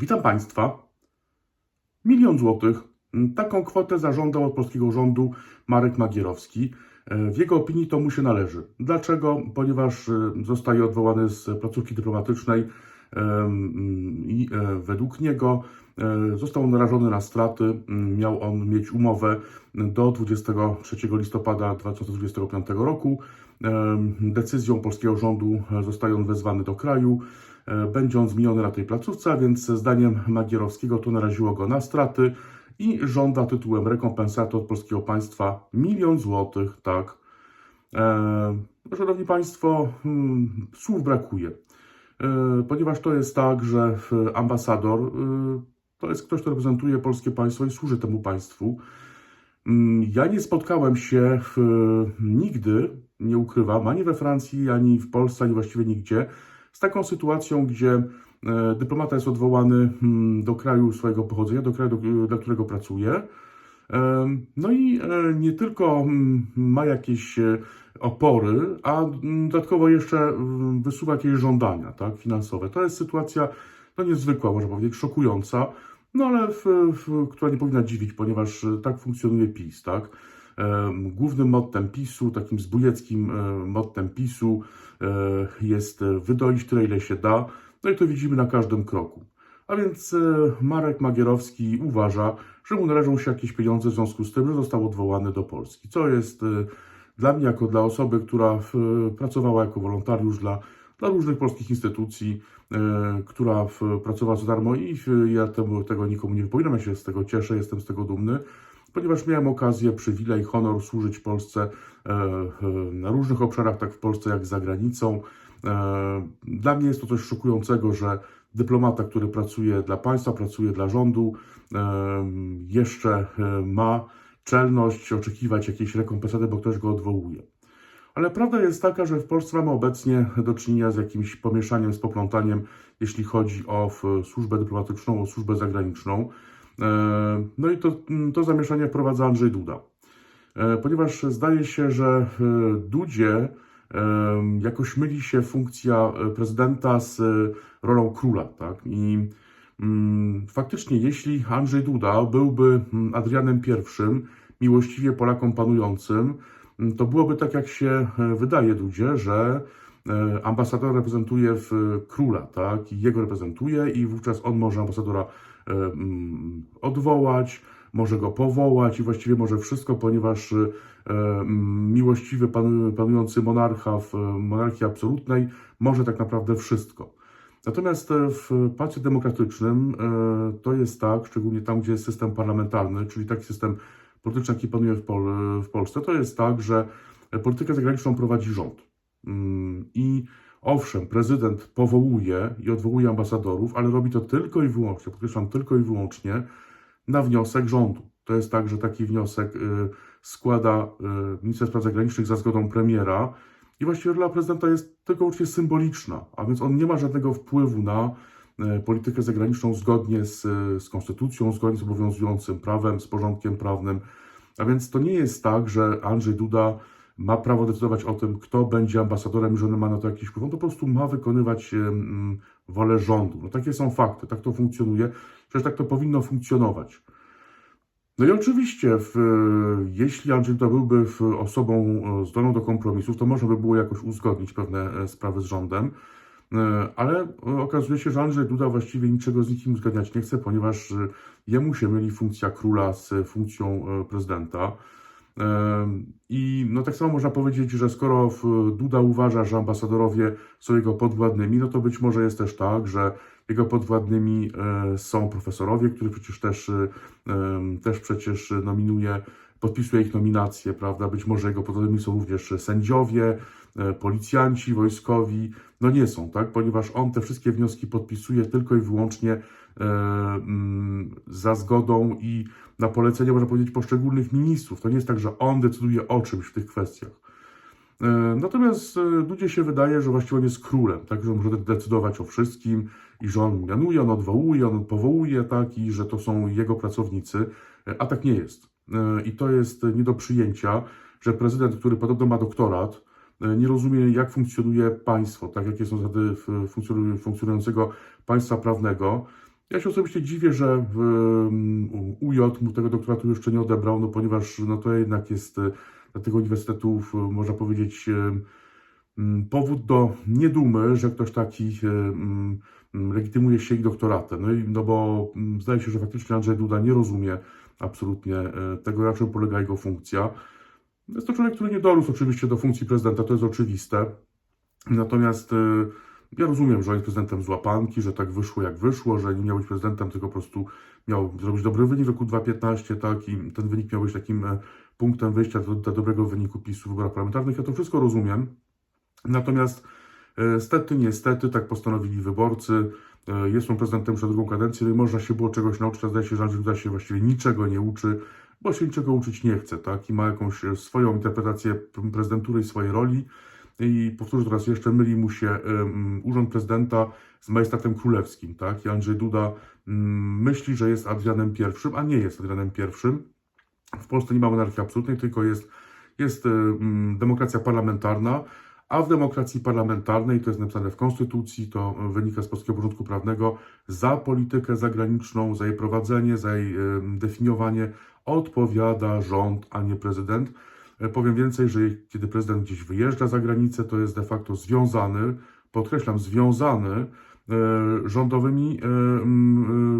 Witam Państwa. Milion złotych. Taką kwotę zażądał od polskiego rządu Marek Magierowski. W jego opinii to mu się należy. Dlaczego? Ponieważ e, zostaje odwołany z placówki dyplomatycznej em, i e, według niego e, został narażony na straty. Mm, Miał on mieć umowę do 23 listopada 2025 roku. Decyzją polskiego rządu e, zostaje on wezwany do kraju. E, Będzie on zmieniony na tej placówce, a więc zdaniem Magierowskiego to naraziło go na straty i żąda tytułem rekompensaty od polskiego państwa milion złotych, tak. E, Szanowni Państwo, hmm, słów brakuje, e, ponieważ to jest tak, że ambasador e, to jest ktoś, kto reprezentuje polskie państwo i służy temu państwu. Mm, Ja nie spotkałem się w, nigdy, nie ukrywam, ani we Francji, ani w Polsce, ani właściwie nigdzie, z taką sytuacją, gdzie e, dyplomata jest odwołany mm, do kraju swojego pochodzenia, do kraju, do, dla którego pracuje. No i e, nie tylko mm, ma jakieś e, opory, a mm, dodatkowo jeszcze mm, wysuwa jakieś żądania tak, finansowe. To jest sytuacja no, niezwykła, można powiedzieć, szokująca, no ale w, w, która nie powinna dziwić, ponieważ tak funkcjonuje PiS. Tak? Głównym mottem PiSu, takim zbójeckim mottem PiSu jest e, wydoić tyle, ile się da. No i to widzimy na każdym kroku. A więc e, Marek Magierowski uważa, że mu należą się jakieś pieniądze w związku z tym, że został odwołany do Polski. Co jest e, dla mnie, jako dla osoby, która pracowała jako wolontariusz dla, dla różnych polskich instytucji, e, która pracowała za darmo i ja temu, tego nikomu nie wypominam, ja się z tego cieszę, jestem z tego dumny, ponieważ miałem okazję, przywilej, honor służyć Polsce e, e, na różnych obszarach, tak w Polsce jak za granicą. E, Dla mnie jest to coś szokującego, że dyplomata, który pracuje dla państwa, pracuje dla rządu, jeszcze ma czelność oczekiwać jakiejś rekompensaty, bo ktoś go odwołuje. Ale prawda jest taka, że w Polsce mamy obecnie do czynienia z jakimś pomieszaniem, z poplątaniem, jeśli chodzi o służbę dyplomatyczną, o służbę zagraniczną. E, No i to, to zamieszanie wprowadza Andrzej Duda. E, Ponieważ zdaje się, że w Dudzie jakoś myli się funkcja e, prezydenta z e, rolą króla, tak? I mm, faktycznie, jeśli Andrzej Duda byłby mm, Adrianem I, miłościwie Polakom panującym, mm, to byłoby tak, jak się e, wydaje Dudzie, że e, ambasador reprezentuje w króla, tak? I jego reprezentuje i wówczas on może ambasadora e, mm, odwołać, może go powołać i właściwie może wszystko, ponieważ e, mm, miłościwy panu- panujący monarcha w e, monarchii absolutnej może tak naprawdę wszystko. Natomiast e, w państwie demokratycznym e, to jest tak, szczególnie tam, gdzie jest system parlamentarny, czyli taki system polityczny, jaki panuje w, Pol w Polsce, to jest tak, że politykę zagraniczną prowadzi rząd. Mm, I owszem, prezydent powołuje i odwołuje ambasadorów, ale robi to tylko i wyłącznie, podkreślam, tylko i wyłącznie na wniosek rządu. To jest tak, że taki wniosek y, składa y, minister spraw zagranicznych za zgodą premiera i właściwie rola prezydenta jest tylko wyłącznie symboliczna, a więc on nie ma żadnego wpływu na y, politykę zagraniczną zgodnie z, z konstytucją, zgodnie z obowiązującym prawem, z porządkiem prawnym. A więc to nie jest tak, że Andrzej Duda ma prawo decydować o tym, kto będzie ambasadorem że on ma na to jakiś wpływ. On po prostu ma wykonywać wolę rządu. No takie są fakty, tak to funkcjonuje, przecież tak to powinno funkcjonować. No i oczywiście, w, jeśli Duda byłby osobą e, zdolną do kompromisów, to można by było jakoś uzgodnić pewne e, sprawy z rządem, E, ale okazuje się, że Andrzej Duda właściwie niczego z nikim uzgadniać nie chce, ponieważ jemu się myli funkcja króla z funkcją prezydenta. I no tak samo można powiedzieć, że skoro Duda uważa, że ambasadorowie są jego podwładnymi, no to być może jest też tak, że jego podwładnymi e, są profesorowie, których przecież też, e, też przecież nominuje, podpisuje ich nominacje, prawda? Być może jego podwładnymi są również sędziowie, e, policjanci, wojskowi. No nie są, tak? Ponieważ on te wszystkie wnioski podpisuje tylko i wyłącznie za zgodą i na polecenie, można powiedzieć, poszczególnych ministrów. To nie jest tak, że on decyduje o czymś w tych kwestiach. E, Natomiast e, ludzie się wydaje, że właściwie on jest królem, tak, że on może decydować o wszystkim i że on mianuje, on odwołuje, on powołuje, tak, i że to są jego pracownicy, E, a tak nie jest. E, I to jest nie do przyjęcia, że prezydent, który podobno ma doktorat, e, nie rozumie, jak funkcjonuje państwo, tak, jakie są zasady funkcjonującego państwa prawnego Ja się osobiście dziwię, że w, UJ mu tego doktoratu jeszcze nie odebrał, no ponieważ no to jednak jest e, dla tych uniwersytetów, e, można powiedzieć, e, powód do niedumy, że ktoś taki legitymuje się ich doktoratem. No, i, no bo zdaje się, że faktycznie Andrzej Duda nie rozumie absolutnie tego, na czym polega jego funkcja. Jest to człowiek, który nie dorósł oczywiście do funkcji prezydenta, to jest oczywiste. Natomiast ja rozumiem, że on jest prezydentem z łapanki, że tak wyszło jak wyszło, że nie miał być prezydentem, tylko po prostu miał zrobić dobry wynik w roku 2015, tak, i ten wynik miał być takim e, punktem wyjścia do, do dobrego wyniku PiSu w wyborach parlamentarnych. Ja to wszystko rozumiem. Natomiast e, stety, niestety, tak postanowili wyborcy. E, Jest on prezydentem przez drugą kadencję, no i można się było czegoś nauczyć, zdaje się, że Andrzej się właściwie niczego nie uczy, bo się niczego uczyć nie chce, tak, i ma jakąś swoją interpretację prezydentury i swojej roli. I powtórzę teraz jeszcze, myli mu się urząd prezydenta z majestatem królewskim, tak? I Andrzej Duda mm, myśli, że jest Adrianem I, a nie jest Adrianem I. W Polsce nie ma monarchii absolutnej, tylko jest, jest em, demokracja parlamentarna, a w demokracji parlamentarnej, to jest napisane w Konstytucji, to wynika z polskiego porządku prawnego, za politykę zagraniczną, za jej prowadzenie, za jej definiowanie odpowiada rząd, a nie prezydent. E, Powiem więcej, że kiedy prezydent gdzieś wyjeżdża za granicę, to jest de facto związany, podkreślam, związany e, rządowymi,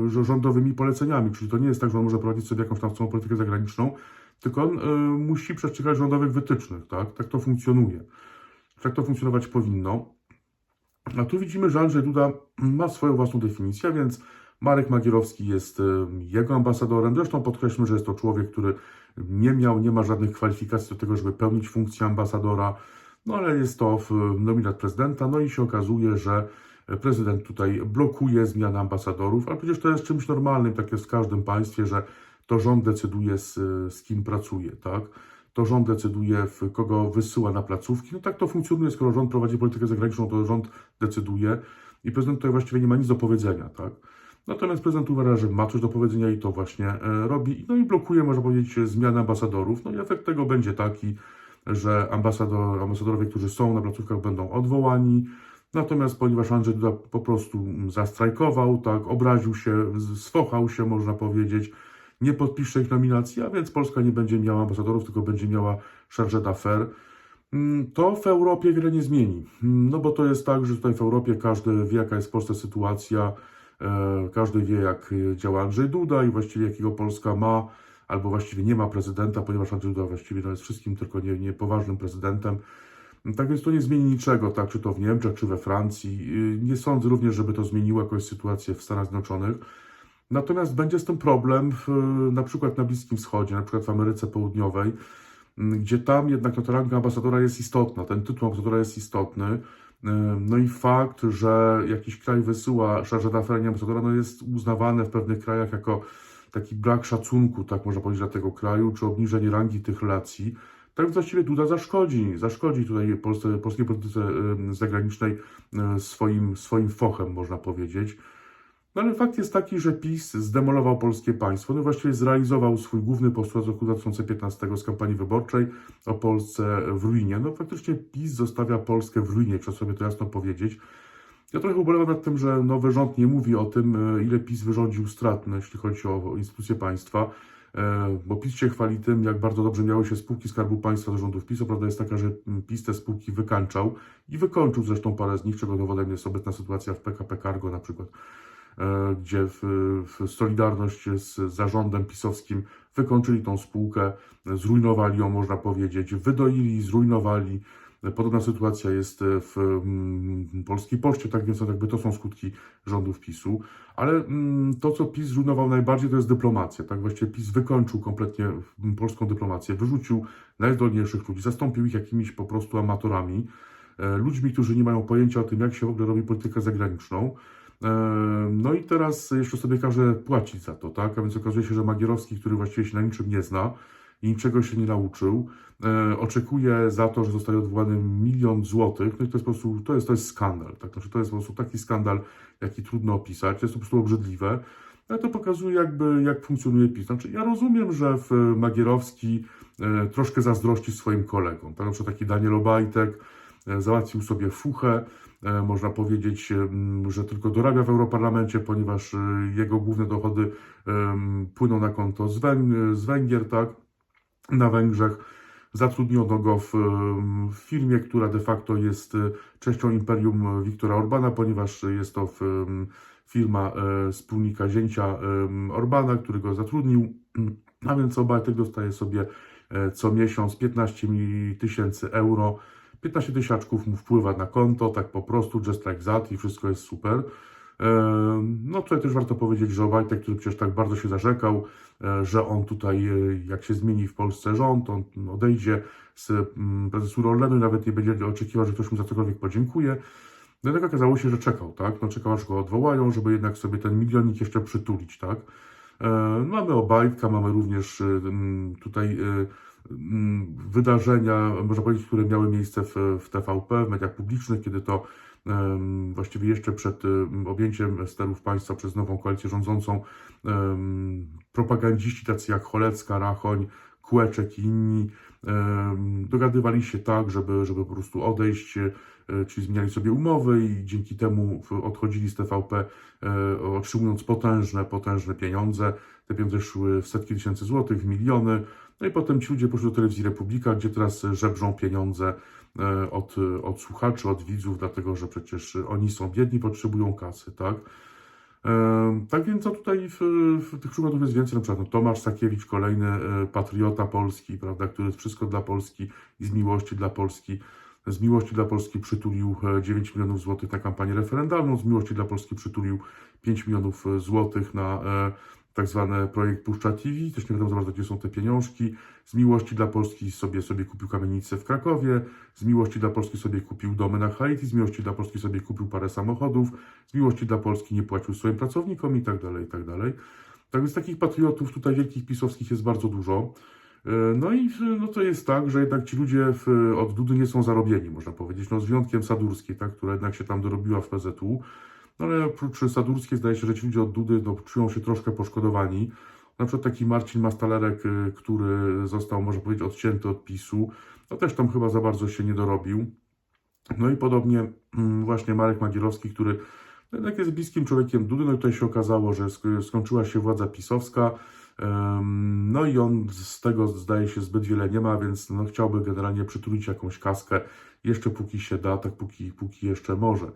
e, rządowymi poleceniami. Czyli to nie jest tak, że on może prowadzić sobie jakąś tam swoją politykę zagraniczną, tylko on musi przestrzegać rządowych wytycznych. Tak, tak to funkcjonuje. Tak to funkcjonować powinno. A tu widzimy, że Andrzej Duda ma swoją własną definicję, więc Marek Magierowski jest jego ambasadorem. Zresztą podkreślmy, że jest to człowiek, który nie miał, nie ma żadnych kwalifikacji do tego, żeby pełnić funkcję ambasadora, no ale jest to nominat prezydenta, no i się okazuje, że prezydent tutaj blokuje zmianę ambasadorów, ale przecież to jest czymś normalnym, tak jest w każdym państwie, że to rząd decyduje z, z kim pracuje, tak? To rząd decyduje, w kogo wysyła na placówki. No tak to funkcjonuje, skoro rząd prowadzi politykę zagraniczną, to rząd decyduje i prezydent tutaj właściwie nie ma nic do powiedzenia, tak? Natomiast prezydent uważa, że ma coś do powiedzenia i to właśnie e, robi. No i blokuje, można powiedzieć, zmianę ambasadorów. No i efekt tego będzie taki, że ambasador, ambasadorowie, którzy są na placówkach, będą odwołani. Natomiast ponieważ Andrzej Duda po prostu mm, zastrajkował, tak, obraził się, sfochał się, można powiedzieć, nie podpisze ich nominacji, a więc Polska nie będzie miała ambasadorów, tylko będzie miała chargé d'affaires. Mm, To w Europie wiele nie zmieni. Mm, No bo to jest tak, że tutaj w Europie każdy wie, jaka jest w Polsce sytuacja, każdy wie, jak e, działa Andrzej Duda i właściwie jakiego Polska ma, albo właściwie nie ma prezydenta, ponieważ Andrzej Duda właściwie no, jest wszystkim, tylko nie, nie prezydentem. Tak więc to nie zmieni niczego, tak, czy to w Niemczech, czy we Francji. Y, Nie sądzę również, żeby to zmieniło jakąś sytuację w Stanach Zjednoczonych. Natomiast będzie z tym problem na przykład na Bliskim Wschodzie, na przykład w Ameryce Południowej, gdzie tam jednak no, ta ranga ambasadora jest istotna, ten tytuł ambasadora jest istotny. Y, No i fakt, że jakiś kraj wysyła d'affaires nie ambasadora, no jest uznawane w pewnych krajach jako taki brak szacunku, tak można powiedzieć, dla tego kraju, czy obniżenie rangi tych relacji. Tak właściwie Duda zaszkodzi, zaszkodzi tutaj Polsce, polskiej polityce zagranicznej y, swoim, swoim fochem, można powiedzieć. No ale fakt jest taki, że PiS zdemolował polskie państwo, no właściwie zrealizował swój główny postulat z roku 2015 z kampanii wyborczej o Polsce w ruinie. No faktycznie PiS zostawia Polskę w ruinie, trzeba sobie to jasno powiedzieć. Ja trochę ubolewam nad tym, że nowy rząd nie mówi o tym, e, ile PiS wyrządził strat, no, jeśli chodzi o instytucje państwa, e, bo PiS się chwali tym, jak bardzo dobrze miały się spółki Skarbu Państwa do rządów PiS. Prawda jest taka, że mm, PiS te spółki wykańczał i wykończył zresztą parę z nich, czego dowodem jest obecna sytuacja w PKP Cargo na przykład, gdzie w, w Solidarność z zarządem pisowskim wykończyli tą spółkę, zrujnowali ją, można powiedzieć, wydoili, zrujnowali. Podobna sytuacja jest w mm, Polskiej Poczcie, tak więc to jakby to są skutki rządów PiSu. Ale mm, to, co PiS zrujnował najbardziej, to jest dyplomacja. Tak właściwie PiS wykończył kompletnie mm, polską dyplomację, wyrzucił najzdolniejszych ludzi, zastąpił ich jakimiś po prostu amatorami, e, ludźmi, którzy nie mają pojęcia o tym, jak się w ogóle robi politykę zagraniczną. No i teraz jeszcze sobie każe płacić za to, tak? A więc okazuje się, że Magierowski, który właściwie się na niczym nie zna i niczego się nie nauczył, oczekuje za to, że zostaje odwołany milion złotych. No i to jest po prostu, to jest, to jest skandal. Tak? Znaczy, to jest po prostu taki skandal, jaki trudno opisać. To jest po prostu obrzydliwe. Ale to pokazuje jakby, jak funkcjonuje PiS. Znaczy, ja rozumiem, że w Magierowski e, troszkę zazdrości swoim kolegom. Tak? Na przykład taki Daniel Obajtek e, załatwił sobie fuchę, można powiedzieć, że tylko dorabia w Europarlamencie, ponieważ e, jego główne dochody płyną na konto z, Węg- z Węgier, tak, na Węgrzech. Zatrudniono go w, w firmie, która de facto jest e, częścią imperium Wiktora Orbana, ponieważ jest to w, firma e, wspólnika zięcia Orbana, który go zatrudnił. A więc Obajtek dostaje sobie e, co miesiąc 15 mi- tysięcy euro. 15 tysiaczków mu wpływa na konto, tak po prostu, just like that i wszystko jest super. No tutaj też warto powiedzieć, że Obajtek, który przecież tak bardzo się zarzekał, e, że on tutaj, e, jak się zmieni w Polsce rząd, on odejdzie z mm, prezesury Orlenu i nawet nie będzie oczekiwał, że ktoś mu za cokolwiek podziękuje. No tak okazało się, że czekał, tak? No czekał aż go odwołają, żeby jednak sobie ten milionik jeszcze przytulić, tak? E, Mamy Obajtka, mamy również tutaj wydarzenia, można powiedzieć, które miały miejsce w, w TVP, w mediach publicznych, kiedy to właściwie jeszcze przed em, objęciem sterów państwa przez nową koalicję rządzącą propagandziści tacy jak Cholecka, Rachoń, Kłeczek i inni dogadywali się tak, żeby, żeby po prostu odejść, e, czyli zmieniali sobie umowy i dzięki temu odchodzili z TVP, e, otrzymując potężne, potężne pieniądze. Te pieniądze szły w setki tysięcy złotych, w miliony. No i potem ci ludzie poszli do telewizji Republika, gdzie teraz żebrzą pieniądze e, od, od słuchaczy, od widzów, dlatego że przecież oni są biedni, potrzebują kasy, tak? E, Tak więc no tutaj w, w tych przykładów jest więcej, na przykład no, Tomasz Sakiewicz, kolejny e, patriota Polski, prawda, który jest wszystko dla Polski i z miłości dla Polski. Z miłości dla Polski przytulił e, 9 milionów złotych na kampanię referendalną, z miłości dla Polski przytulił 5 milionów e, złotych na e, tak zwany projekt Puszcza TV, też nie wiadomo za bardzo, gdzie są te pieniążki. Z miłości dla Polski sobie, sobie kupił kamienicę w Krakowie, z miłości dla Polski sobie kupił domy na Haiti, z miłości dla Polski sobie kupił parę samochodów, z miłości dla Polski nie płacił swoim pracownikom i tak dalej, i tak dalej. Tak więc takich patriotów tutaj wielkich pisowskich jest bardzo dużo. E, No i w- no to jest tak, że jednak ci ludzie w, od Dudy nie są zarobieni, można powiedzieć, no z wyjątkiem Sadurskiej, tak, która jednak się tam dorobiła w PZU. No ale oprócz Sadurskiej zdaje się, że ci ludzie od Dudy no, czują się troszkę poszkodowani. Na przykład taki Marcin Mastalerek, y, który został, można powiedzieć, odcięty od PiSu, no też tam chyba za bardzo się nie dorobił. No i podobnie mm, właśnie Marek Magierowski, który no jednak jest bliskim człowiekiem Dudy, no i tutaj się okazało, że sk- skończyła się władza pisowska, no i on z tego zdaje się zbyt wiele nie ma, więc no chciałby generalnie przytulić jakąś kaskę, jeszcze póki się da, tak póki, póki jeszcze może.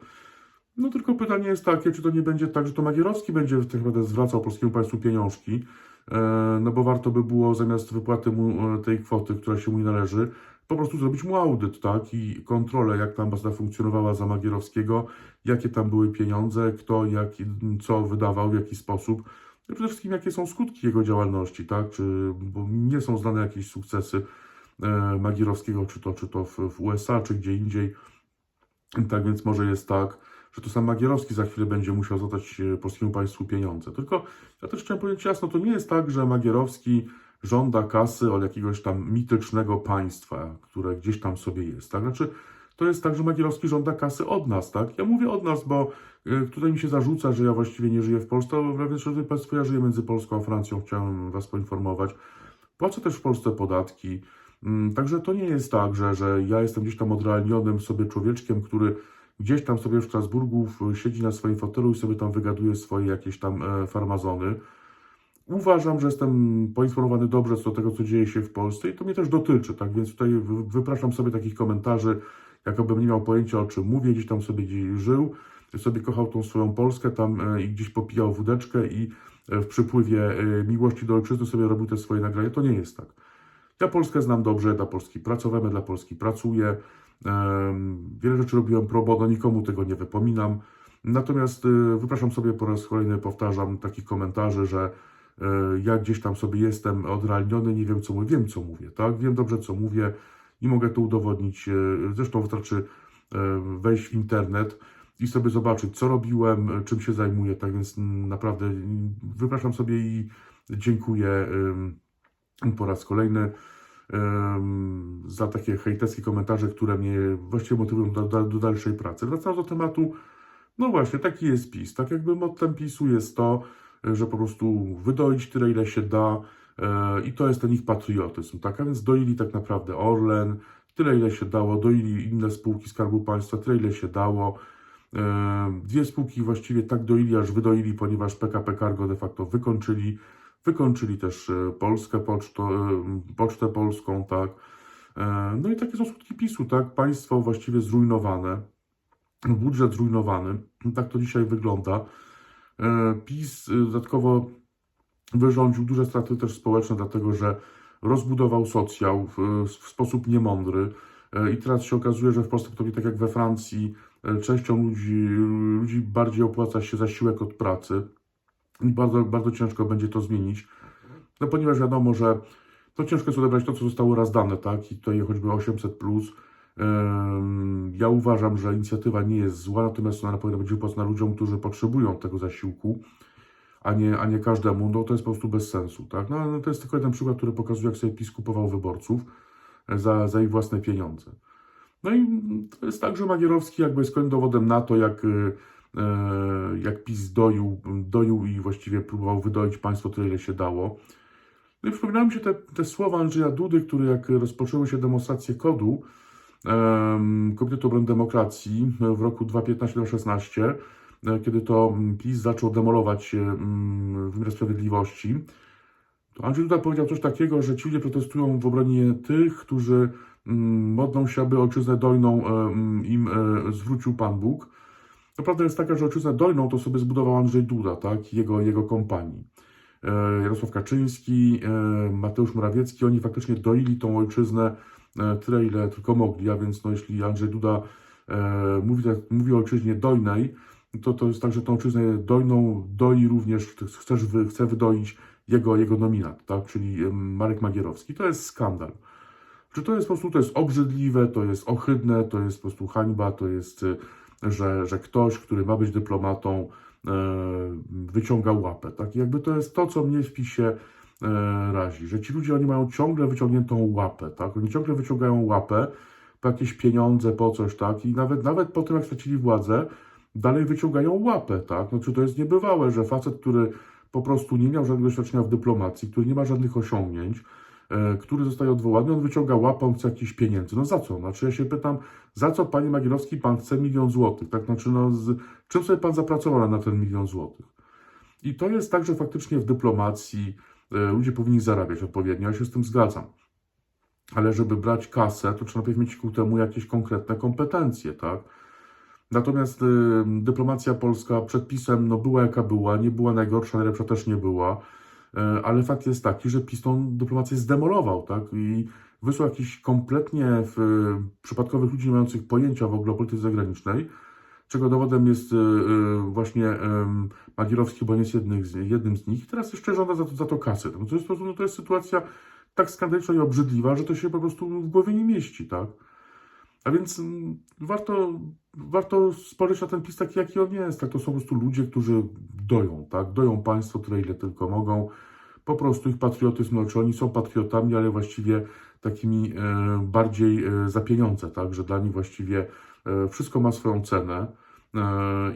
No tylko pytanie jest takie, czy to nie będzie tak, że to Magierowski będzie tak naprawdę zwracał polskiemu państwu pieniążki, e, no bo warto by było zamiast wypłaty mu e, tej kwoty, która się mu nie należy, po prostu zrobić mu audyt, tak, i kontrolę, jak ta ambasada funkcjonowała za Magierowskiego, jakie tam były pieniądze, kto, jak, co wydawał, w jaki sposób, no przede wszystkim jakie są skutki jego działalności, tak, czy, bo nie są znane jakieś sukcesy e, Magierowskiego, czy to, czy to w, w USA, czy gdzie indziej, tak więc może jest tak, że to sam Magierowski za chwilę będzie musiał zadać e, polskiemu państwu pieniądze. Tylko ja też chciałem powiedzieć jasno, to nie jest tak, że Magierowski żąda kasy od jakiegoś tam mitycznego państwa, które gdzieś tam sobie jest. Tak? Znaczy, to jest tak, że Magierowski żąda kasy od nas, tak? Ja mówię od nas, bo y, tutaj mi się zarzuca, że ja właściwie nie żyję w Polsce, a wręcz, szanowni Państwo, ja żyję między Polską a Francją, chciałem Was poinformować. Płacę też w Polsce podatki, Mm, Także to nie jest tak, że, że ja jestem gdzieś tam odrealnionym sobie człowieczkiem, który gdzieś tam sobie w Strasburgu siedzi na swoim fotelu i sobie tam wygaduje swoje jakieś tam e, farmazony. Uważam, że jestem poinformowany dobrze co do tego, co dzieje się w Polsce i to mnie też dotyczy, tak więc tutaj wy- wypraszam sobie takich komentarzy, jakobym nie miał pojęcia o czym mówię, gdzieś tam sobie gdzieś żył, sobie kochał tą swoją Polskę tam e, i gdzieś popijał wódeczkę i e, w przypływie miłości do ojczyzny sobie robił te swoje nagrania. To nie jest tak. Ja Polskę znam dobrze, dla Polski pracowałem, dla Polski pracuję. Wiele rzeczy robiłem pro bono, nikomu tego nie wypominam. Natomiast y, wypraszam sobie po raz kolejny, powtarzam takich komentarzy, że y, ja gdzieś tam sobie jestem odrealniony, nie wiem co mówię, wiem co mówię, tak? Wiem dobrze co mówię i mogę to udowodnić. y, Zresztą wystarczy wejść w internet i sobie zobaczyć, co robiłem, czym się zajmuję. Tak więc mm, naprawdę y, wypraszam sobie i dziękuję po raz kolejny za takie hejterskie komentarze, które mnie właściwie motywują do, do, do dalszej pracy. Wracając do tematu, no właśnie, taki jest PiS. Tak jakby mottem PiSu jest to, że po prostu wydoić tyle, ile się da e, i to jest ten ich patriotyzm, tak? A więc doili tak naprawdę Orlen, tyle, ile się dało, doili inne spółki Skarbu Państwa, tyle, ile się dało. E, Dwie spółki właściwie tak doili, aż wydoili, ponieważ PKP Cargo de facto wykończyli. Wykończyli też e, Polskę Pocztę, Pocztę Polską, tak. E, No i takie są skutki PiSu, tak. Państwo właściwie zrujnowane, budżet zrujnowany. Tak to dzisiaj wygląda. E, PiS e, dodatkowo wyrządził duże straty też społeczne, dlatego że rozbudował socjal w, w sposób niemądry. E, I teraz się okazuje, że w Polsce to nie tak jak we Francji, e, częścią ludzi, ludzi bardziej opłaca się zasiłek od pracy. Bardzo, bardzo ciężko będzie to zmienić. No ponieważ wiadomo, że to ciężko jest odebrać to, co zostało raz dane, tak? I tutaj choćby 800 plus. Ja uważam, że inicjatywa nie jest zła, natomiast ona powinna być wypłacona ludziom, którzy potrzebują tego zasiłku, a nie, a nie każdemu. No to jest po prostu bez sensu, tak? No, no to jest tylko jeden przykład, który pokazuje, jak sobie PiS kupował wyborców e, za, za ich własne pieniądze. No i to jest tak, że Magierowski jakby jest kolejnym dowodem na to, jak, e, jak PiS doił, doił i właściwie próbował wydoić państwo tyle, ile się dało. No i przypominają mi się te, te słowa Andrzeja Dudy, który jak rozpoczęły się demonstracje kodu Komitetu Obrony Demokracji w roku 2015-2016, e, kiedy to mm, PiS zaczął demolować um, wymiar sprawiedliwości, to Andrzej Duda powiedział coś takiego, że ci ludzie protestują w obronie tych, którzy mm, modlą się, aby ojczyznę dojną em, im e, zwrócił Pan Bóg. To prawda jest taka, że ojczyznę dojną to sobie zbudował Andrzej Duda, tak, jego, jego kompanii. E, Jarosław Kaczyński, e, Mateusz Morawiecki, oni faktycznie doili tą ojczyznę e, tyle, ile tylko mogli, a więc no, jeśli Andrzej Duda mówi, tak, mówi o ojczyźnie dojnej, to to jest tak, że tą ojczyznę dojną doi również, chcesz chce wydoić jego, jego nominat, tak, czyli Marek Magierowski. To jest skandal. Czy to jest po prostu, to jest obrzydliwe, to jest ohydne, to jest po prostu hańba, to jest, że, że ktoś, który ma być dyplomatą, e, wyciąga łapę, tak, jakby to jest to, co mnie w PiSie e, razi, że ci ludzie, oni mają ciągle wyciągniętą łapę, tak, oni ciągle wyciągają łapę po jakieś pieniądze, po coś, tak, i nawet, nawet po tym, jak stracili władzę, dalej wyciągają łapę, tak, no czy to jest niebywałe, że facet, który po prostu nie miał żadnego doświadczenia w dyplomacji, który nie ma żadnych osiągnięć, który zostaje odwołany, on wyciąga łapę, on chce jakichś pieniędzy. No za co? Znaczy ja się pytam, za co panie Magierowski pan chce milion złotych? Tak, znaczy no z czym sobie pan zapracował na ten milion złotych? I to jest tak, że faktycznie w dyplomacji e, ludzie powinni zarabiać odpowiednio, ja się z tym zgadzam. Ale żeby brać kasę, to trzeba najpierw mieć ku temu jakieś konkretne kompetencje, tak? Natomiast y, dyplomacja polska przed pisem no, była jaka była, nie była najgorsza, najlepsza też nie była, ale fakt jest taki, że PiS tą dyplomację zdemolował, tak? I wysłał jakichś kompletnie w, przypadkowych ludzi nie mających pojęcia w ogóle o polityce zagranicznej, czego dowodem jest y, właśnie Magierowski, bo nie jest jednym z, jednym z nich. Teraz jeszcze żąda za to, za to kasy. No to, jest, no, to jest sytuacja tak skandaliczna i obrzydliwa, że to się po prostu w głowie nie mieści, tak? A więc mm, warto, warto spojrzeć na ten PiS taki, jaki on jest. Tak? To są po prostu ludzie, którzy doją, tak? Doją państwo tyle, ile tylko mogą. Po prostu ich patriotyzm, no, czy oni są patriotami, ale właściwie takimi e, bardziej e, za pieniądze, tak? Że dla nich właściwie e, wszystko ma swoją cenę. E,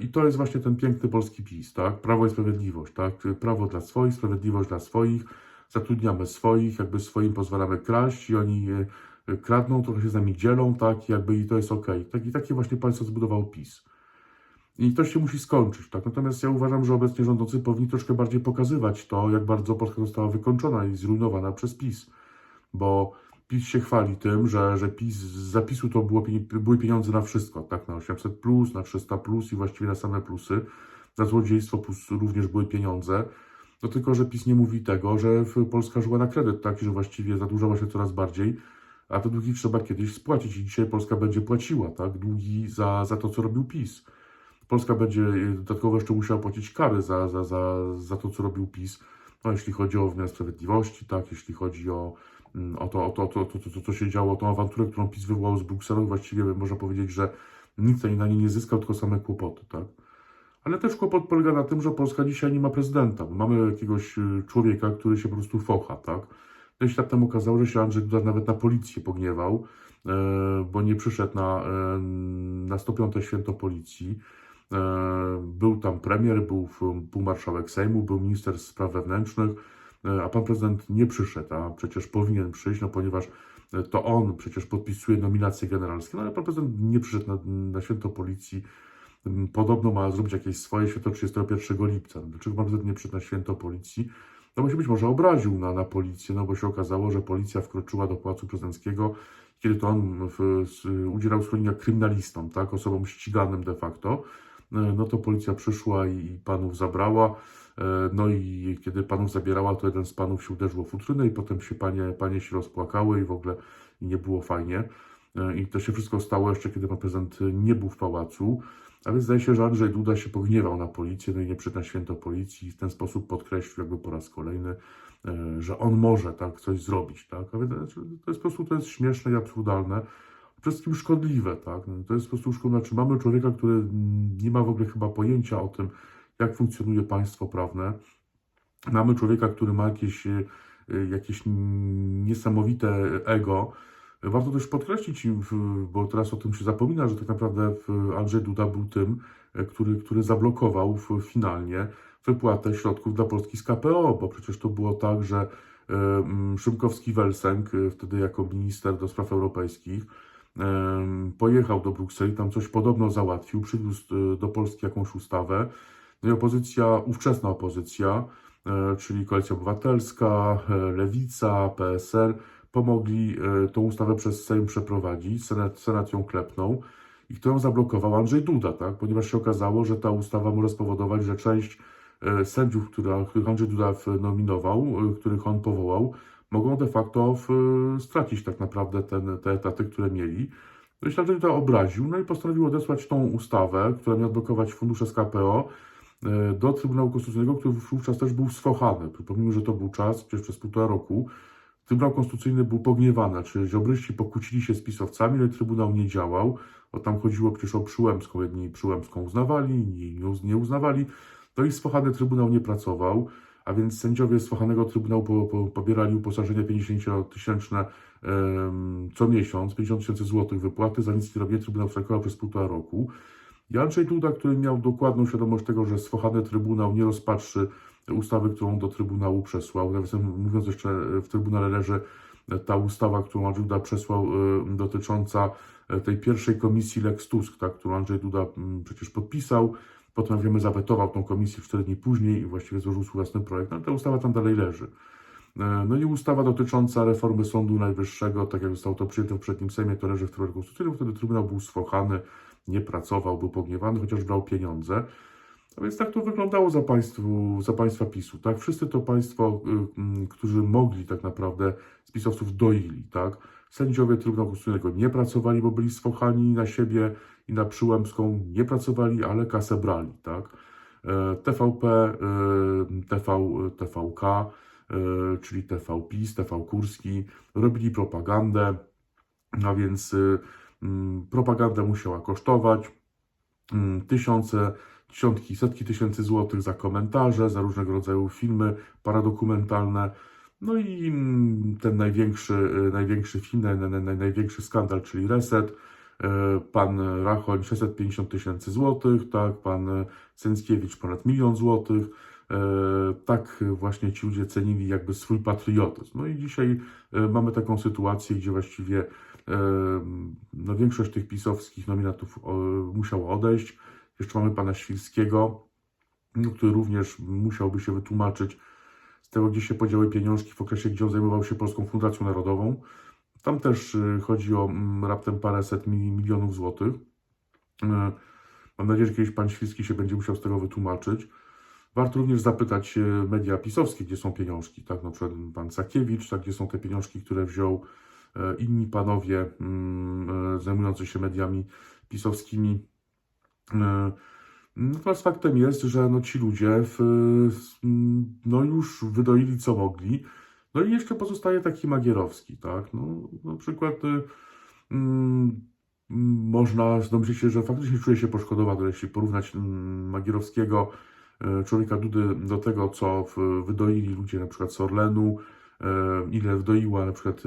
I to jest właśnie ten piękny polski PiS, tak? Prawo i sprawiedliwość, tak? Prawo dla swoich, sprawiedliwość dla swoich. Zatrudniamy swoich, jakby swoim pozwalamy kraść i oni e, kradną, trochę się z nami dzielą, tak, jakby i to jest okej. Tak, I takie właśnie państwo zbudował PiS. I to się musi skończyć, tak. Natomiast ja uważam, że obecnie rządzący powinni troszkę bardziej pokazywać to, jak bardzo Polska została wykończona i zrujnowana przez PiS. Bo PiS się chwali tym, że, że PiS z zapisu to było, były pieniądze na wszystko, tak, na 800, plus, na 300 plus i właściwie na same plusy. Na złodziejstwo plus również były pieniądze. No tylko, że PiS nie mówi tego, że Polska żyła na kredyt, tak, i że właściwie zadłużała się coraz bardziej a te długi trzeba kiedyś spłacić i dzisiaj Polska będzie płaciła, tak, długi za, za to, co robił PiS. Polska będzie y, dodatkowo jeszcze musiała płacić kary za, za, za, za to, co robił PiS, no, jeśli chodzi o wymiar sprawiedliwości, tak, jeśli chodzi o, mm, o to, o to, to, to, to, to, co się działo, tą awanturę, którą PiS wywołał z Brukselą, właściwie można powiedzieć, że nic na niej nie zyskał, tylko same kłopoty, tak. Ale też kłopot polega na tym, że Polska dzisiaj nie ma prezydenta. Mamy jakiegoś y, człowieka, który się po prostu focha, tak. Ileś lat temu okazało, że się Andrzej Duda nawet na policję pogniewał, e, bo nie przyszedł na, e, na 105 święto policji. E, Był tam premier, był, był marszałek Sejmu, był minister spraw wewnętrznych, a pan prezydent nie przyszedł, a przecież powinien przyjść, no ponieważ to on przecież podpisuje nominacje generalskie, no ale pan prezydent nie przyszedł na, na święto policji podobno ma zrobić jakieś swoje święto 31 lipca. Dlaczego pan prezydent nie przyszedł na święto policji? No bo się być może obraził na, na policję, no bo się okazało, że policja wkroczyła do Pałacu Prezydenckiego, kiedy to on w, udzielał schronienia kryminalistom, tak, osobom ściganym de facto. E, No to policja przyszła i, panów zabrała. E, No i kiedy panów zabierała, to jeden z panów się uderzył o futrynę i potem się panie, panie się rozpłakały i w ogóle nie było fajnie. E, I to się wszystko stało jeszcze, kiedy pan prezydent nie był w pałacu. A więc zdaje się, że Andrzej Duda się pogniewał na policję, no i nie przyszedł na święto policji i w ten sposób podkreślił jakby po raz kolejny, e, że on może tak coś zrobić, tak? A więc znaczy, to jest po prostu to jest śmieszne i absurdalne, przede wszystkim szkodliwe, tak? No, To jest po prostu szkodliwe. Znaczy mamy człowieka, który nie ma w ogóle chyba pojęcia o tym, jak funkcjonuje państwo prawne. Mamy człowieka, który ma jakieś, e, jakieś niesamowite ego. Warto też podkreślić, w- bo teraz o tym się zapomina, że tak naprawdę w- Andrzej Duda był tym, e, który, który zablokował finalnie wypłatę środków dla Polski z KPO, bo przecież to było tak, że mm, Szymkowski-Welsenk, wtedy jako minister do spraw europejskich, pojechał do Brukseli, tam coś podobno załatwił, przywiózł do Polski jakąś ustawę. No i opozycja, ówczesna opozycja, czyli Koalicja Obywatelska, Lewica, PSL, pomogli e, tą ustawę przez Sejm przeprowadzić, Senat, Senat ją klepnął i ją zablokował? Andrzej Duda, tak? Ponieważ się okazało, że ta ustawa może spowodować, że część e, sędziów, których Andrzej Duda nominował, e, których on powołał, mogą de facto w, stracić tak naprawdę ten, te etaty, które mieli. No i Andrzej Duda obraził, no i postanowił odesłać tą ustawę, która miała blokować fundusze z KPO, do Trybunału Konstytucyjnego, który wówczas też był sfochany. Przypomnijmy, że to był czas, przecież przez półtora roku, Trybunał Konstytucyjny był pogniewany, czy ziobryści pokłócili się z pisowcami, ale Trybunał nie działał, bo tam chodziło przecież o Przyłębską. Jedni Przyłębską uznawali, inni nie uz- nie uznawali. No i sfochany Trybunał nie pracował, a więc sędziowie sfochanego Trybunału po, po, pobierali uposażenie 50-tysięczne em, co miesiąc, 50 tysięcy złotych wypłaty, za nic nie robienie Trybunał strajkował przez półtora roku. I Andrzej Duda, który miał dokładną świadomość tego, że sfochany Trybunał nie rozpatrzy ustawy, którą do Trybunału przesłał. Nawiasem mówiąc, jeszcze w Trybunale leży ta ustawa, którą Andrzej Duda przesłał, y, dotycząca tej pierwszej komisji Lex Tusk, tak, którą Andrzej Duda mm, przecież podpisał. Potem, wiemy, zawetował tą komisję cztery dni później i właściwie złożył swój własny projekt. No, ale ta ustawa tam dalej leży. E, No i ustawa dotycząca reformy Sądu Najwyższego, tak jak zostało to przyjęte w przednim Sejmie, to leży w Trybunale Konstytucyjnym. Wtedy Trybunał był sfochany, nie pracował, był pogniewany, chociaż brał pieniądze. A więc tak to wyglądało za, państwu, za państwa PiSu, tak? Wszyscy to państwo, y, y, którzy mogli tak naprawdę z pisowców doili, tak? Sędziowie Trybunału Konstytucyjnego nie pracowali, bo byli sfochani na siebie i na Przyłębską, nie pracowali, ale kasę brali, tak? E, TVP, y, TV, TVK, y, czyli TV PiS, TV Kurski, robili propagandę, a więc y, mm, propaganda musiała kosztować mm, tysiące, dziesiątki, setki tysięcy złotych za komentarze, za różnego rodzaju filmy paradokumentalne. No i ten największy, y, największy film, naj, naj, naj, największy skandal, czyli Reset. y, Pan Rachoń 650 tysięcy złotych, tak, pan Sęckiewicz ponad milion złotych. E, Tak właśnie ci ludzie cenili jakby swój patriotyzm. No i dzisiaj e, mamy taką sytuację, gdzie właściwie e, no, większość tych pisowskich nominatów musiała odejść. Jeszcze mamy pana Świrskiego, no, który również musiałby się wytłumaczyć z tego, gdzie się podziały pieniążki w okresie, gdzie on zajmował się Polską Fundacją Narodową. Tam też y, chodzi o mm, raptem paręset mili- milionów złotych. Y, Mam nadzieję, że kiedyś pan Świrski się będzie musiał z tego wytłumaczyć. Warto również zapytać y, media pisowskie, gdzie są pieniążki, tak? Na przykład pan Sakiewicz, tak? Gdzie są te pieniążki, które wziął inni panowie mm, zajmujący się mediami pisowskimi. E, Natomiast faktem jest, że no ci ludzie w, no już wydoili co mogli. No i jeszcze pozostaje taki Magierowski, tak? No, na przykład y, mm, można domyślić się, że faktycznie czuje się poszkodowany, jeśli porównać mm, Magierowskiego, y, człowieka Dudy, do tego, co wydoili ludzie na przykład z Orlenu, y, ile wydoiła na przykład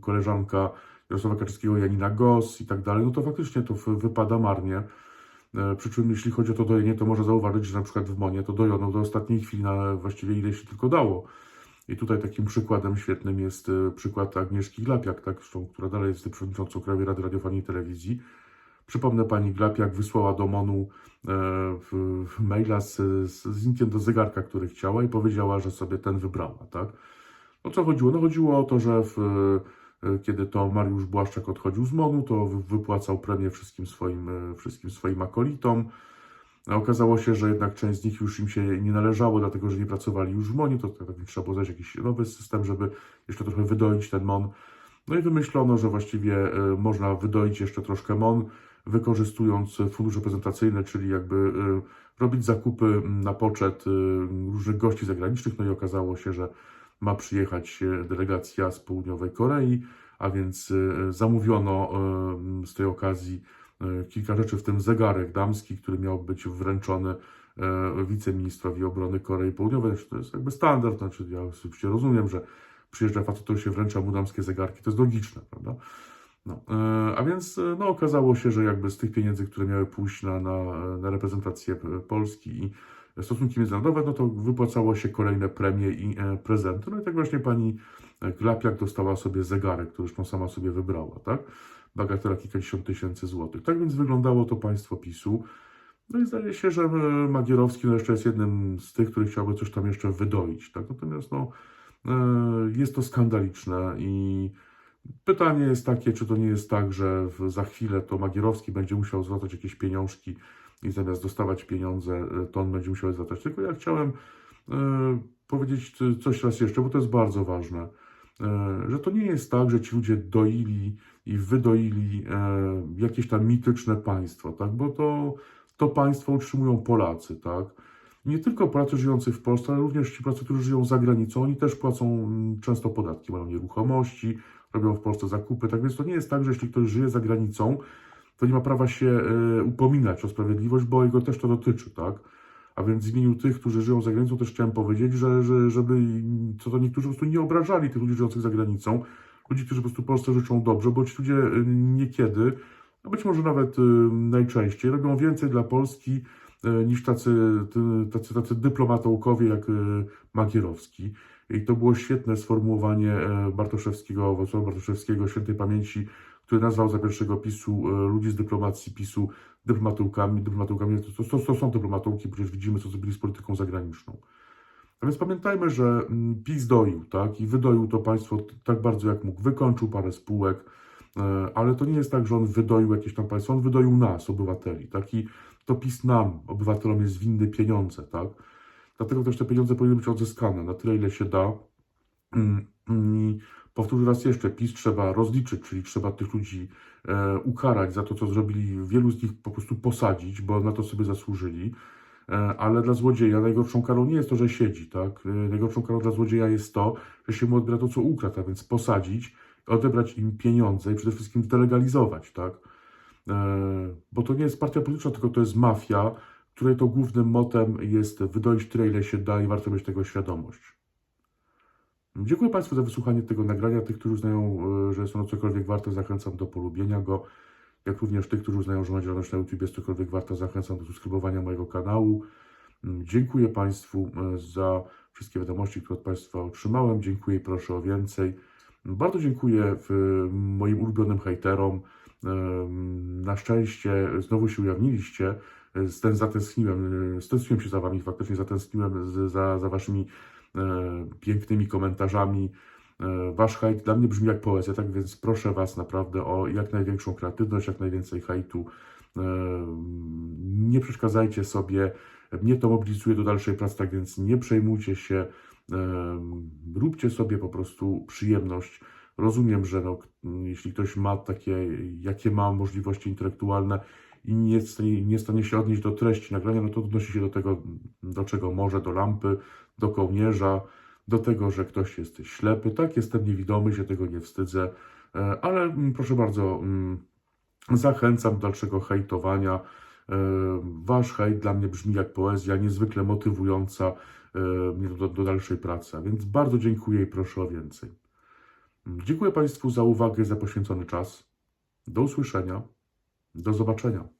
koleżanka Jarosława Kaczyńskiego, Janina Gos i tak dalej, no to faktycznie to wypada marnie. E, Przy czym jeśli chodzi o to dojenie, to można zauważyć, że na przykład w Monie to dojono do ostatniej chwili, na właściwie ile się tylko dało. I tutaj takim przykładem świetnym jest e, przykład Agnieszki Glapiak, tak, która dalej jest przewodniczącą Krajowej Rady Radiofonii i Telewizji. Przypomnę, pani Glapiak wysłała do MONU e, maila z, z, z linkiem do zegarka, który chciała i powiedziała, że sobie ten wybrała, tak? O co chodziło? No chodziło o to, że w, kiedy to Mariusz Błaszczak odchodził z MONU, to wy- wypłacał premię wszystkim swoim, e, wszystkim swoim akolitom. Okazało się, że jednak część z nich już im się nie należało, dlatego że nie pracowali już w MONie, to tak trzeba było znaleźć jakiś nowy system, żeby jeszcze trochę wydoić ten MON. No i wymyślono, że właściwie e, można wydoić jeszcze troszkę MON, wykorzystując fundusz reprezentacyjny, czyli jakby e, robić zakupy na poczet e, różnych gości zagranicznych. No i okazało się, że ma przyjechać e, delegacja z południowej Korei, a więc e, zamówiono e, z tej okazji kilka rzeczy, w tym zegarek damski, który miał być wręczony wiceministrowi obrony Korei Południowej. To jest jakby standard, znaczy ja oczywiście rozumiem, że przyjeżdża facet, to się wręcza mu damskie zegarki, to jest logiczne, prawda? No, a więc no, okazało się, że jakby z tych pieniędzy, które miały pójść na, na, na reprezentację Polski i stosunki międzynarodowe, no to wypłacało się kolejne premie i e, prezenty. No i tak właśnie pani e, Glapiak dostała sobie zegarek, który zresztą sama sobie wybrała, tak? Bagatela kilkadziesiąt tysięcy złotych. Tak więc wyglądało to państwo PiSu. No i zdaje się, że e, Magierowski no jeszcze jest jednym z tych, który chciałby coś tam jeszcze wydoić, tak? Natomiast no, e, jest to skandaliczne i pytanie jest takie, czy to nie jest tak, że za chwilę to Magierowski będzie musiał zwracać jakieś pieniążki i zamiast dostawać pieniądze, e, to on będzie musiał zwracać. Tylko ja chciałem e, powiedzieć coś raz jeszcze, bo to jest bardzo ważne, e, że to nie jest tak, że ci ludzie doili i wydoili jakieś tam mityczne państwo, tak? Bo to, to państwo utrzymują Polacy, tak? Nie tylko Polacy żyjący w Polsce, ale również ci Polacy, którzy żyją za granicą, oni też płacą często podatki, mają nieruchomości, robią w Polsce zakupy, tak więc to nie jest tak, że jeśli ktoś żyje za granicą, to nie ma prawa się e, upominać o sprawiedliwość, bo jego też to dotyczy, tak? A więc w imieniu tych, którzy żyją za granicą, też chciałem powiedzieć, że, że żeby co to niektórzy po prostu nie obrażali tych ludzi żyjących za granicą, ludzi, którzy po prostu Polsce życzą dobrze, bo ci ludzie e, niekiedy, a być może nawet e, najczęściej, robią więcej dla Polski niż tacy, tacy, tacy dyplomatołkowie jak Magierowski. I to było świetne sformułowanie Bartoszewskiego, Wacława Bartoszewskiego, świętej pamięci, który nazwał za pierwszego PiSu e, ludzi z dyplomacji PiSu dyplomatówkami. Dyplomatówkami to, to, to są dyplomatówki, przecież widzimy, co zrobili z polityką zagraniczną. A więc pamiętajmy, że mm, PiS doił, tak, i wydoił to państwo tak bardzo jak mógł. Wykończył parę spółek, e, ale to nie jest tak, że on wydoił jakieś tam państwo, on wydoił nas, obywateli, tak, i to PiS nam, obywatelom jest winny pieniądze, tak. Dlatego też te pieniądze powinny być odzyskane na tyle, ile się da. Powtórzę raz jeszcze, PiS trzeba rozliczyć, czyli trzeba tych ludzi e, ukarać za to, co zrobili. Wielu z nich po prostu posadzić, bo na to sobie zasłużyli. E, ale dla złodzieja najgorszą karą nie jest to, że siedzi, tak? E, najgorszą karą dla złodzieja jest to, że się mu odbiera to, co ukradł, a więc posadzić, odebrać im pieniądze i przede wszystkim zdelegalizować, tak? E, bo to nie jest partia polityczna, tylko to jest mafia, której to głównym motem jest wydoić tyle, ile się da i warto mieć tego świadomość. Dziękuję Państwu za wysłuchanie tego nagrania. Tych, którzy uznają, e, że jest ono cokolwiek warte, zachęcam do polubienia go. Jak również tych, którzy uznają, że ma działalność na YouTube jest cokolwiek warta, zachęcam do subskrybowania mojego kanału. Mm, Dziękuję Państwu e, za wszystkie wiadomości, które od Państwa otrzymałem. Dziękuję i proszę o więcej. Bardzo dziękuję e, moim ulubionym hejterom. Na szczęście znowu się ujawniliście. Sten- Zatęskniłem, się za Wami, faktycznie zatęskniłem za, za Waszymi pięknymi komentarzami. E, Wasz hejt dla mnie brzmi jak poezja, tak więc proszę Was naprawdę o jak największą kreatywność, jak najwięcej hejtu. E, Nie przeszkadzajcie sobie, mnie to mobilizuje do dalszej pracy, tak więc nie przejmujcie się, e, róbcie sobie po prostu przyjemność. Rozumiem, że no, jeśli ktoś ma takie, jakie ma możliwości intelektualne i nie jest, w stanie, nie stanie się odnieść do treści nagrania, no to odnosi się do tego, do czego może, do lampy, do kołnierza, do tego, że ktoś jest ślepy. Tak, jestem niewidomy, się tego nie wstydzę, e, ale mm, proszę bardzo, mm, zachęcam do dalszego hejtowania. E, Wasz hejt dla mnie brzmi jak poezja, niezwykle motywująca e, mnie do, do dalszej pracy, więc bardzo dziękuję i proszę o więcej. Dziękuję Państwu za uwagę, za poświęcony czas. Do usłyszenia. Do zobaczenia.